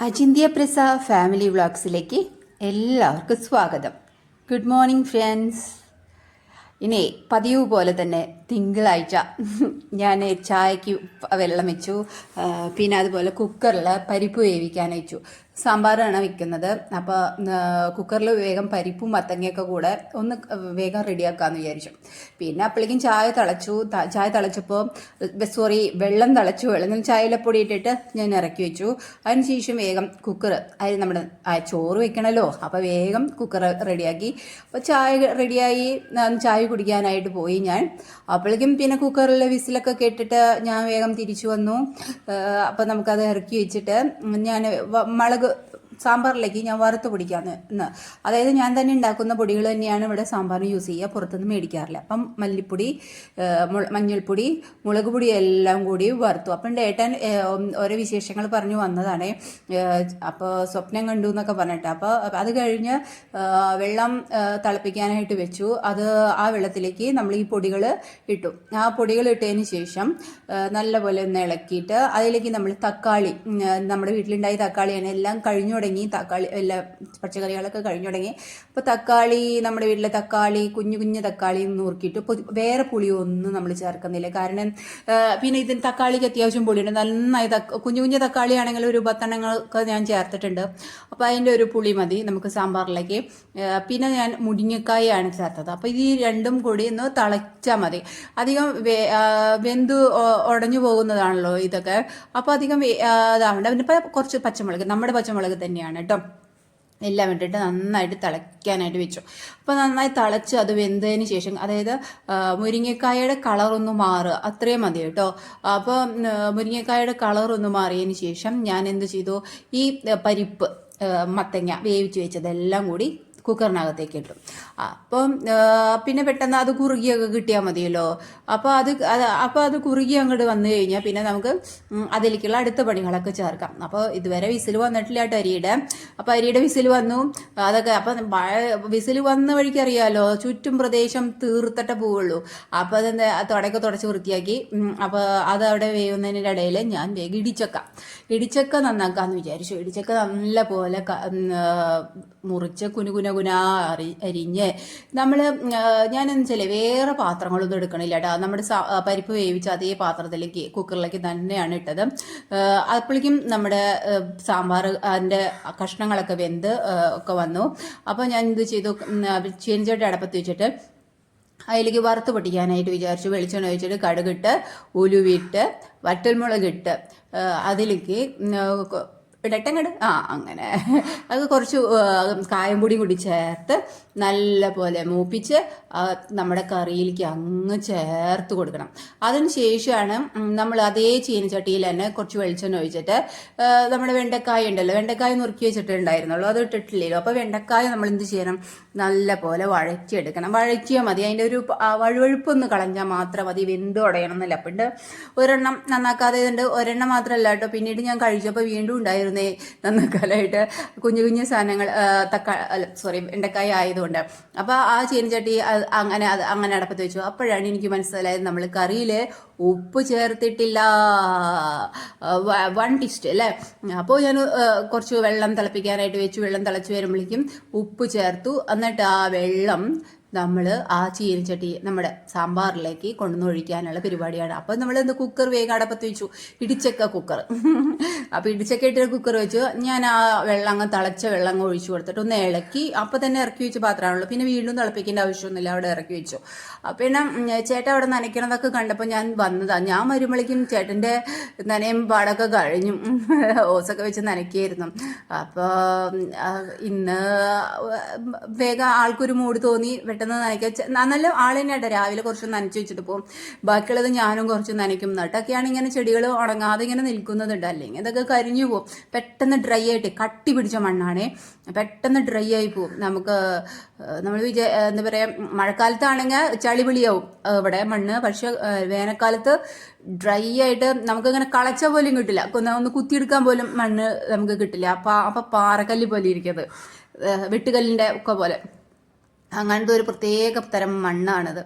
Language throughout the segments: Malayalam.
അചിന്ത്യ പ്രസ ഫാമിലി വ്ളോഗ്സിലേക്ക് എല്ലാവർക്കും സ്വാഗതം. Good morning friends. ഇനി പതിവ് പോലെ തന്നെ തിങ്കളാഴ്ച ഞാൻ ചായക്ക് വെള്ളം വെച്ചു. പിന്നെ അതുപോലെ കുക്കറിൽ പരിപ്പ് വേവിക്കാൻ വെച്ചു. സാമ്പാറാണ് വെക്കുന്നത്. അപ്പോൾ കുക്കറിൽ വേഗം പരിപ്പും മത്തങ്ങയൊക്കെ കൂടെ ഒന്ന് വേഗം റെഡിയാക്കാമെന്ന് വിചാരിച്ചു. പിന്നെ അപ്പോഴേക്കും ചായ തിളച്ചു. ചായ തിളച്ചപ്പോൾ സോറി വെള്ളം തിളച്ചു. വെള്ളം ചായയിലപ്പൊടി ഇട്ടിട്ട് ഞാൻ ഇറക്കി വെച്ചു. അതിനുശേഷം വേഗം കുക്കർ അതിൽ നമ്മുടെ ചോറ് വെക്കണമല്ലോ അപ്പോൾ വേഗം കുക്കർ റെഡിയാക്കി. അപ്പോൾ ചായ റെഡിയായി. ചായ കുടിക്കാനായിട്ട് പോയി ഞാൻ. അപ്പോഴേക്കും പിന്നെ കുക്കറിൽ വിസിലൊക്കെ കേട്ടിട്ട് ഞാൻ വേഗം തിരിച്ചു വന്നു. അപ്പോൾ നമുക്കത് ഇറക്കി വെച്ചിട്ട് ഞാൻ മുളക് സാമ്പാറിലേക്ക് ഞാൻ വറുത്ത് പൊടിക്കാന്ന് എന്ന് അതായത് ഞാൻ തന്നെ ഉണ്ടാക്കുന്ന പൊടികൾ തന്നെയാണ് ഇവിടെ സാമ്പാറിന് യൂസ് ചെയ്യുക പുറത്തുനിന്ന് മേടിക്കാറില്ല. അപ്പം മല്ലിപ്പൊടി മഞ്ഞൾപ്പൊടി മുളക് പൊടി എല്ലാം കൂടി വറുത്തു. അപ്പം ഡേട്ടൻ ഓരോ വിശേഷങ്ങൾ പറഞ്ഞു വന്നതാണ്. അപ്പോൾ സ്വപ്നം കണ്ടു എന്നൊക്കെ പറഞ്ഞിട്ട്. അപ്പോൾ അത് കഴിഞ്ഞ് വെള്ളം തിളപ്പിക്കാനായിട്ട് വെച്ചു. അത് ആ വെള്ളത്തിലേക്ക് നമ്മൾ ഈ പൊടികൾ ഇട്ടു. ആ പൊടികൾ ഇട്ടതിന് ശേഷം നല്ലപോലെ ഒന്ന് ഇളക്കിയിട്ട് അതിലേക്ക് നമ്മൾ തക്കാളി നമ്മുടെ വീട്ടിലുണ്ടായ തക്കാളിയാണ് എല്ലാം കഴിഞ്ഞു തുടങ്ങി തക്കാളി എല്ലാ പച്ചക്കറികളൊക്കെ കഴിഞ്ഞു തുടങ്ങി. അപ്പോൾ തക്കാളി നമ്മുടെ വീട്ടിലെ തക്കാളി കുഞ്ഞു കുഞ്ഞു തക്കാളി നുറുക്കിയിട്ട് വേറെ പുളിയൊന്നും നമ്മൾ ചേർക്കുന്നില്ല. കാരണം പിന്നെ ഇതിന് തക്കാളിക്ക് അത്യാവശ്യം പുളിയുണ്ട്. നന്നായി കുഞ്ഞു കുഞ്ഞു തക്കാളി ആണെങ്കിൽ ഒരു പത്തെണ്ണങ്ങളൊക്കെ ഞാൻ ചേർത്തിട്ടുണ്ട്. അപ്പോൾ അതിന്റെ ഒരു പുളി മതി നമുക്ക് സാമ്പാറിലേക്ക്. പിന്നെ ഞാൻ മുരിങ്ങക്കായാണ് ചേർത്തത്. അപ്പോൾ ഇത് രണ്ടും കൂടി ഒന്ന് തിളച്ചാൽ മതി. അധികം വെന്തു ഉടഞ്ഞു പോകുന്നതാണല്ലോ ഇതൊക്കെ. അപ്പോൾ അധികം ഇതാവേണ്ട. പിന്നെ കുറച്ച് പച്ചമുളക് നമ്മുടെ പച്ചമുളക് തന്നെയാണ് കേട്ടോ എല്ലാം ഇട്ടിട്ട് നന്നായിട്ട് തിളയ്ക്കാനായിട്ട് വെച്ചു. അപ്പോൾ നന്നായി തിളച്ച് അത് വെന്തതിന് ശേഷം അതായത് മുരിങ്ങക്കായയുടെ കളറൊന്ന് മാറുക. അത്രയും മതി കേട്ടോ അപ്പോൾ മുരിങ്ങക്കായയുടെ കളർ ഒന്ന് മാറിയതിന് ശേഷം ഞാൻ എന്ത് ചെയ്തു? ഈ പരിപ്പ് മത്തങ്ങ വേവിച്ച് വെച്ചതെല്ലാം കൂടി കുക്കറിനകത്തേക്ക് ഇട്ടു അപ്പം പിന്നെ പെട്ടെന്ന് അത് കുറുകിയൊക്കെ കിട്ടിയാൽ മതിയല്ലോ. അപ്പോൾ അത് അപ്പോൾ അത് കുറുകി അങ്ങോട്ട് വന്നു കഴിഞ്ഞാൽ പിന്നെ നമുക്ക് അതിലേക്കുള്ള അടുത്ത പണികളൊക്കെ ചേർക്കാം. അപ്പോൾ ഇതുവരെ വിസിൽ വന്നിട്ടില്ല കേട്ടോ അരിയുടെ. അപ്പോൾ അരിയുടെ വിസിൽ വന്നു. അതൊക്കെ അപ്പം വിസിൽ വന്ന വഴിക്ക് അറിയാമല്ലോ ചുറ്റും പ്രദേശം തീർത്തിട്ട പോവുള്ളൂ. അപ്പോൾ അതെന്താ തുടക്കം തുടച്ച് വൃത്തിയാക്കി അപ്പോൾ അത് അവിടെ വേവുന്നതിന്റെ ഇടയിൽ ഞാൻ വേഗം ഇടിച്ചക്ക. ഇടിച്ചക്ക നന്നാക്കാമെന്ന് വിചാരിച്ചു. ഇടിച്ചക്ക നല്ല പോലെ മുറിച്ച് കുനുകുന കുന അരി അരിഞ്ഞ് നമ്മൾ ഞാനെന്ന് വെച്ചാൽ വേറെ പാത്രങ്ങളൊന്നും എടുക്കണില്ല കേട്ടോ നമ്മുടെ പരിപ്പ് വേവിച്ച അതേ പാത്രത്തിലേക്ക് കുക്കറിലേക്ക് തന്നെയാണ് ഇട്ടത്. അപ്പോഴേക്കും നമ്മുടെ സാമ്പാർ അതിന്റെ കഷ്ണങ്ങളൊക്കെ വെന്ത് ഒക്കെ വന്നു. അപ്പോൾ ഞാൻ ഇത് ചെയ്തു? ചീനച്ചട്ടി അടപ്പത്ത് വെച്ചിട്ട് അതിലേക്ക് വറുത്ത് പൊട്ടിക്കാനായിട്ട് വിചാരിച്ചു. വെളിച്ചെണ്ണ ഒഴിച്ചിട്ട് കടുകിട്ട് ഉലുവിട്ട് വറ്റൽമുളകിട്ട് അതിലേക്ക് ഉം, കൊ- ഇടട്ടെ കട് ആ അങ്ങനെ. അത് കുറച്ച് കായം പൊടി കൂടി ചേർത്ത് നല്ല പോലെ മൂപ്പിച്ച് നമ്മുടെ കറിയിലേക്ക് അങ്ങ് ചേർത്ത് കൊടുക്കണം. അതിന് ശേഷമാണ് നമ്മൾ അതേ ചീനച്ചട്ടിയിൽ തന്നെ കുറച്ച് വെളിച്ചെണ്ണ ഒഴിച്ചിട്ട് നമ്മുടെ വെണ്ടക്കായ ഉണ്ടല്ലോ വെണ്ടക്കായ നുറുക്കി വെച്ചിട്ടുണ്ടായിരുന്നുള്ളൂ അത് ഇട്ടിട്ടില്ലല്ലോ. അപ്പോൾ വെണ്ടക്കായ നമ്മൾ എന്ത് ചെയ്യണം? നല്ല പോലെ വഴറ്റിയെടുക്കണം. വഴറ്റിയാൽ മതി. അതിന്റെ ഒരു വഴുവഴുപ്പൊന്ന് കളഞ്ഞാൽ മാത്രം മതി. വെന്ത് ഉടയണം എന്നല്ല. അപ്പം ഒരെണ്ണം നന്നാക്കാതെ ഉണ്ട് ഒരെണ്ണം മാത്രമല്ല കേട്ടോ. പിന്നീട് ഞാൻ കഴിച്ചപ്പോൾ വീണ്ടും ഉണ്ടായിരുന്നേ നന്നാക്കാനായിട്ട് കുഞ്ഞു കുഞ്ഞു സാധനങ്ങൾ തക്കാളി സോറി വെണ്ടക്കായ ആയതുകൊണ്ട്. അപ്പോൾ ആ ചീനച്ചട്ടി അങ്ങനെ അത് അങ്ങനെ അടപ്പത്ത് വെച്ചു. അപ്പോഴാണ് എനിക്ക് മനസ്സിലായത് നമ്മൾ കറിയിൽ ഉപ്പ് ചേർത്തിട്ടില്ല. വൺ ടിസ്റ്റ് അല്ലേ? അപ്പോൾ ഞാൻ കുറച്ച് വെള്ളം തിളപ്പിക്കാനായിട്ട് വെച്ചു. വെള്ളം തിളച്ച് വരുമ്പോഴേക്കും ഉപ്പ് ചേർത്തു. എന്നിട്ട് ആ വെള്ളം നമ്മൾ ആ ചീനച്ചട്ടി നമ്മുടെ സാമ്പാറിലേക്ക് കൊണ്ടുവന്ന് ഒഴിക്കാനുള്ള പരിപാടിയാണ്. അപ്പോൾ നമ്മൾ എന്ത് കുക്കർ വേഗം അടപ്പത്ത് വെച്ചു. ഇടിച്ചക്ക കുക്കർ അപ്പോൾ ഇടിച്ചക്ക ഇട്ടൊരു കുക്കർ വെച്ചു. ഞാൻ ആ വെള്ളം അങ്ങ് തിളച്ച വെള്ളം അങ്ങ് ഒഴിച്ചു കൊടുത്തിട്ട് ഒന്ന് ഇളക്കി അപ്പോൾ തന്നെ ഇറക്കി വെച്ച പാത്രമാണല്ലോ പിന്നെ വീണ്ടും തിളപ്പിക്കേണ്ട ആവശ്യമൊന്നുമില്ല. അവിടെ ഇറക്കി വെച്ചു. പിന്നെ ചേട്ടൻ അവിടെ നനയ്ക്കണതൊക്കെ കണ്ടപ്പോൾ ഞാൻ വന്നതാണ് ഞാൻ വരുമ്പോഴേക്കും ചേട്ടന്റെ നനയും പാടൊക്കെ കഴിഞ്ഞു. ഓസൊക്കെ വെച്ച് നനയ്ക്കായിരുന്നു. അപ്പോൾ ഇന്ന് വേഗം ആൾക്കൊരു മൂട് തോന്നി. പെട്ടെന്ന് നനയ്ക്കാൻ ചെ- ന- നല്ല ആൾ തന്നെയാട്ടോ രാവിലെ കുറച്ച് നനച്ച് വെച്ചിട്ട് പോകും ബാക്കിയുള്ളത് ഞാനും കുറച്ച് നനയ്ക്കും നട്ടൊക്കെയാണ് ഇങ്ങനെ ചെടികൾ ഉണങ്ങാതെ ഇങ്ങനെ നിൽക്കുന്നതുണ്ട് അല്ലെങ്കിൽ ഇതൊക്കെ കരിഞ്ഞു പോകും പെട്ടെന്ന് ഡ്രൈ ആയിട്ട് കട്ടി പിടിച്ച മണ്ണാണേ. പെട്ടെന്ന് ഡ്രൈ ആയി പോകും നമുക്ക് നമ്മൾ വിചാ എന്താ പറയുക മഴക്കാലത്താണെങ്കിൽ ചളി വിളിയാവും ഇവിടെ മണ്ണ്. പക്ഷെ വേനൽക്കാലത്ത് ഡ്രൈ ആയിട്ട് നമുക്കിങ്ങനെ കളച്ച പോലും കിട്ടില്ല. ഒന്ന് കുത്തിയെടുക്കാൻ പോലും മണ്ണ് നമുക്ക് കിട്ടില്ല. അപ്പം അപ്പം പാറക്കല്ല് പോലെ ഇരിക്കുന്നത് വെട്ടുകല്ലിന്റെ ഒക്കെ പോലെ. അങ്ങനത്തെ ഒരു പ്രത്യേക തരം മണ്ണാണത്.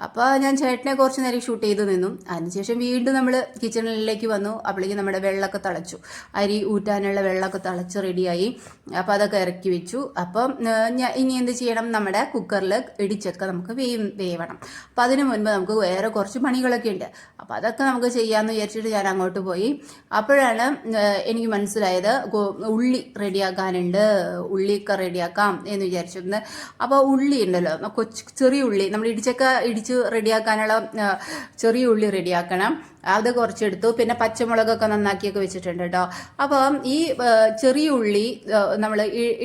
അപ്പോൾ ഞാൻ ചേട്ടനെ കുറച്ച് നേരം ഷൂട്ട് ചെയ്ത് നിന്നു. അതിനുശേഷം വീണ്ടും നമ്മൾ കിച്ചണിലേക്ക് വന്നു. അപ്പോഴേക്കും നമ്മുടെ വെള്ളമൊക്കെ തിളച്ചു. അരി ഊറ്റാനുള്ള വെള്ളമൊക്കെ തിളച്ച് റെഡിയായി. അപ്പോൾ അതൊക്കെ ഇറക്കി വെച്ചു. അപ്പം ഞാൻ ഇനി എന്ത് ചെയ്യണം? നമ്മുടെ കുക്കറിൽ ഇടിച്ചൊക്കെ നമുക്ക് വേവ് വേവണം. അപ്പം അതിന് മുൻപ് നമുക്ക് വേറെ കുറച്ച് പണികളൊക്കെ ഉണ്ട്. അപ്പോൾ അതൊക്കെ നമുക്ക് ചെയ്യാമെന്ന് വിചാരിച്ചിട്ട് ഞാൻ അങ്ങോട്ട് പോയി. അപ്പോഴാണ് എനിക്ക് മനസ്സിലായത് ഉള്ളി റെഡിയാക്കാനുണ്ട്. ഉള്ളിയൊക്കെ റെഡിയാക്കാം എന്ന് വിചാരിച്ചിരുന്നത് അപ്പോൾ ഉള്ളി ഉണ്ടല്ലോ. കൊച്ചു ചെറിയ ഉള്ളി. നമ്മൾ ഇടിച്ചൊക്കെ ഇടിച്ച് റെഡിയാക്കാനുള്ള ചെറിയ ഉള്ളി റെഡിയാക്കണം അത് കുറച്ചെടുത്തു. പിന്നെ പച്ചമുളകൊക്കെ നന്നാക്കിയൊക്കെ വെച്ചിട്ടുണ്ട് കേട്ടോ. അപ്പം ഈ ചെറിയ ഉള്ളി നമ്മൾ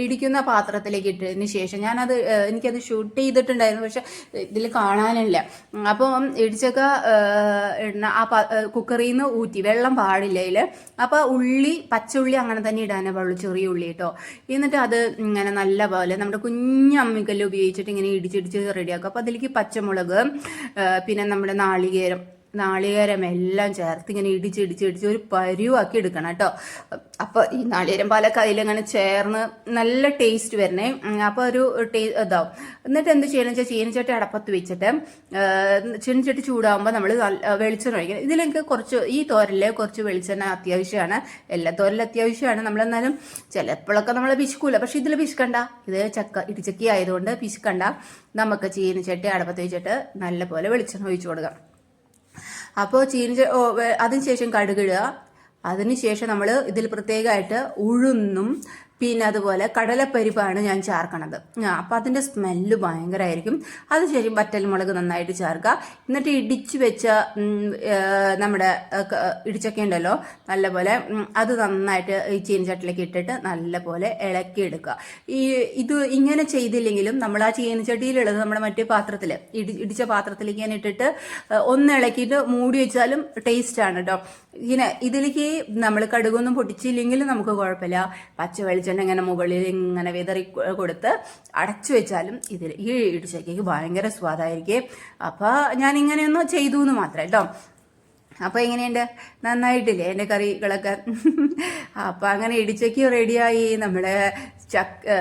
ഇടിക്കുന്ന പാത്രത്തിലേക്ക് ഇട്ടതിന് ശേഷം ഞാനത് എനിക്കത് ഷൂട്ട് ചെയ്തിട്ടുണ്ടായിരുന്നു. പക്ഷെ ഇതിൽ കാണാനില്ല. അപ്പം ഇടിച്ചൊക്കെ ആ, കുക്കറിൽ നിന്ന് ഊറ്റി വെള്ളം പാടില്ല അതിൽ അപ്പോൾ ഉള്ളി പച്ചുള്ളി അങ്ങനെ തന്നെ ഇടാനേ പാടുള്ളൂ ചെറിയ ഉള്ളി കേട്ടോ. എന്നിട്ട് അത് ഇങ്ങനെ നല്ല പോലെ നമ്മുടെ കുഞ്ഞമ്മിക്കല്ല് ഉപയോഗിച്ചിട്ട് ഇങ്ങനെ ഇടിച്ചിടിച്ച് റെഡിയാക്കും. അപ്പോൾ അതിലേക്ക് പച്ചമുളക് പിന്നെ നമ്മുടെ നാളികേരം നാളികേരം എല്ലാം ചേർത്ത് ഇങ്ങനെ ഇടിച്ച് ഇടിച്ച് ഇടിച്ച് ഒരു പരുവാക്കി എടുക്കണം കേട്ടോ. അപ്പോൾ ഈ നാളികേരം പാലൊക്കെ അതിലിങ്ങനെ ചേർന്ന് നല്ല ടേസ്റ്റ് വരണേ. അപ്പോൾ ഒരു ടേ ഇതാവും. എന്നിട്ട് എന്ത് ചെയ്യണം വെച്ചാൽ ചീനച്ചട്ടി അടപ്പത്ത് വെച്ചിട്ട് ചീനച്ചട്ടി ചൂടാകുമ്പോൾ നമ്മൾ വെളിച്ചെണ്ണ ഒഴിക്കണം. ഇതിലേക്ക് കുറച്ച് ഈ തോരലിൽ കുറച്ച് വെളിച്ചെണ്ണ അത്യാവശ്യമാണ്. എല്ലാ തോരലും അത്യാവശ്യമാണ്. നമ്മളെന്നാലും ചിലപ്പോഴൊക്കെ നമ്മൾ പിശുക്കൂല. പക്ഷെ ഇതിൽ പിശുക്കണ്ട. ഇത് ചക്ക ഇടിച്ചക്കി ആയതുകൊണ്ട് പിശുക്കണ്ട. നമുക്ക് ചീനച്ചട്ടി അടപ്പത്ത് വെച്ചിട്ട് നല്ലപോലെ വെളിച്ചെണ്ണ ഒഴിച്ചു കൊടുക്കാം. അപ്പോൾ ചീന അതിനുശേഷം കടുകിടുക. അതിനുശേഷം നമ്മൾ ഇതിൽ പ്രത്യേകമായിട്ട് ഉഴുന്നും പിന്നെ അതുപോലെ കടലപ്പരിപ്പാണ് ഞാൻ ചേർക്കണത്. അപ്പം അതിന്റെ സ്മെല്ല് ഭയങ്കരമായിരിക്കും അത് ശരി വറ്റൽമുളക് നന്നായിട്ട് ചേർക്കുക എന്നിട്ട് ഇടിച്ച് വെച്ച നമ്മുടെ ഇടിച്ചൊക്കെ ഉണ്ടല്ലോ നല്ലപോലെ അത് നന്നായിട്ട് ഈ ചീനച്ചട്ടിലേക്ക് ഇട്ടിട്ട് നല്ലപോലെ ഇളക്കിയെടുക്കുക. ഈ ഇത് ഇങ്ങനെ ചെയ്തില്ലെങ്കിലും നമ്മൾ ആ ചീനച്ചട്ടിയിലുള്ളത് നമ്മുടെ മറ്റേ പാത്രത്തിൽ ഇടി ഇടിച്ച പാത്രത്തിലേക്ക് ഞാൻ ഇട്ടിട്ട് ഒന്ന് ഇളക്കിയിട്ട് മൂടി വെച്ചാലും ടേസ്റ്റാണ് കേട്ടോ ഇങ്ങനെ ഇതിലേക്ക് നമ്മൾ കടുകൊന്നും പൊട്ടിച്ചില്ലെങ്കിലും നമുക്ക് കുഴപ്പമില്ല. പച്ച വെളിച്ചെണ്ണ ഇങ്ങനെ മുകളിൽ ഇങ്ങനെ വിതറി കൊടുത്ത് അടച്ചു വെച്ചാലും ഇതിൽ ഈ ഇടിച്ചക്കേക്ക് ഭയങ്കര സ്വാദായിരിക്കും. അപ്പോൾ ഞാൻ ഇങ്ങനെയൊന്ന് ചെയ്തു എന്ന് മാത്രം കേട്ടോ. അപ്പോൾ എങ്ങനെയുണ്ട്? നന്നായിട്ടില്ലേ? എന്റെ കറികളൊക്കെ? അപ്പോൾ അങ്ങനെ ഇടിച്ചയ്ക്ക് റെഡിയായി. നമ്മുടെ ചക്ക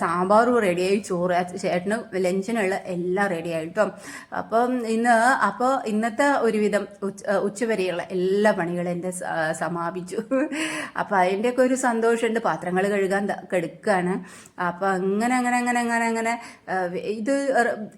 സാമ്പാറും റെഡിയായി ചോറ് ചേട്ടനും ലഞ്ചിനുള്ള എല്ലാം റെഡിയായി കേട്ടോ അപ്പം ഇന്ന് അപ്പോൾ ഇന്നത്തെ ഒരുവിധം ഉച്ച ഉച്ചവരെയുള്ള എല്ലാ പണികളും എന്റെ സമാപിച്ചു. അപ്പോൾ അതിന്റെയൊക്കെ ഒരു സന്തോഷമുണ്ട്. പാത്രങ്ങൾ കഴുകാൻ കെടുക്കുകയാണ് അപ്പോൾ അങ്ങനെ അങ്ങനെ അങ്ങനെ അങ്ങനെ അങ്ങനെ ഇത്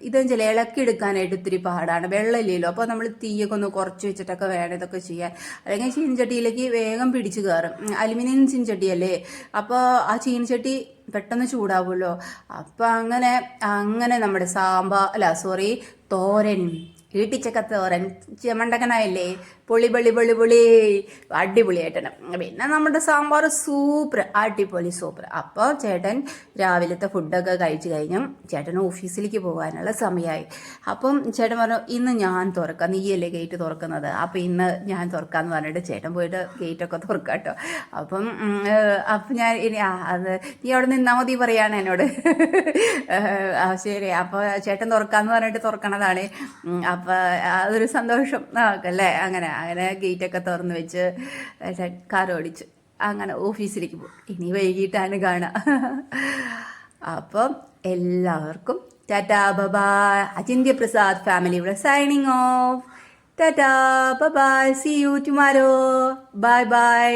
ഇതെന്ന് ഇത് ചില ഇളക്കി എടുക്കാനായിട്ട് ഇത്തിരി പാടാണ്. വെള്ളമില്ലല്ലോ. അപ്പോൾ നമ്മൾ തീയൊക്കെ ഒന്ന് കുറച്ച് വെച്ചിട്ടൊക്കെ വേണം ഇതൊക്കെ ചെയ്യാൻ. അല്ലെങ്കിൽ ചീനച്ചട്ടിയിലേക്ക് വേഗം പിടിച്ച് കയറും. അലുമിനിയം ചീനച്ചട്ടിയല്ലേ? അപ്പോൾ ആ ചീനച്ചട്ടി പെട്ടെന്ന് ചൂടാവുമല്ലോ. അപ്പം അങ്ങനെ അങ്ങനെ നമ്മുടെ സാമ്പാർ അല്ല സോറി തോരൻ. ഈട്ടിച്ചക്ക തോരൻ ചെമണ്ടക്കനായില്ലേ പൊളി പൊളി പൊളി പൊളി. പിന്നെ നമ്മുടെ സാമ്പാർ സൂപ്പർ അടിപൊളി സൂപ്പർ. അപ്പോൾ ചേട്ടൻ രാവിലത്തെ ഫുഡൊക്കെ കഴിച്ചു കഴിഞ്ഞു ചേട്ടൻ ഓഫീസിലേക്ക് പോകാനുള്ള സമയമായി. അപ്പം ചേട്ടൻ പറഞ്ഞു ഇന്ന് ഞാൻ തുറക്കാം. നീയല്ലേ ഗേറ്റ് തുറക്കുന്നത്? അപ്പം ഇന്ന് ഞാൻ തുറക്കാമെന്ന് പറഞ്ഞിട്ട് ചേട്ടൻ പോയിട്ട് ഗേറ്റൊക്കെ തുറക്കാം കേട്ടോ അപ്പം അപ്പം ഞാൻ ഇനി അത് നീ അവിടെ നിന്നാൽ മതി പറയാണ് എന്നോട്. ശരി. അപ്പോൾ ചേട്ടൻ തുറക്കാമെന്ന് പറഞ്ഞിട്ട് തുറക്കണതാണ്. അപ്പോൾ അതൊരു സന്തോഷം. അല്ലേ? അങ്ങനെ. അങ്ങനെ ഗേറ്റൊക്കെ തുറന്ന് വെച്ച് കാർ ഓടിച്ചു അങ്ങനെ ഓഫീസിലേക്ക് പോകും ഇനി വൈകിട്ടാണ് കാണുക അപ്പം എല്ലാവർക്കും ടാറ്റാ ബബാ അജിന്ത്യ പ്രസാദ് ഫാമിലി ഇവിടെ signing off tata bye-bye see you tomorrow bye bye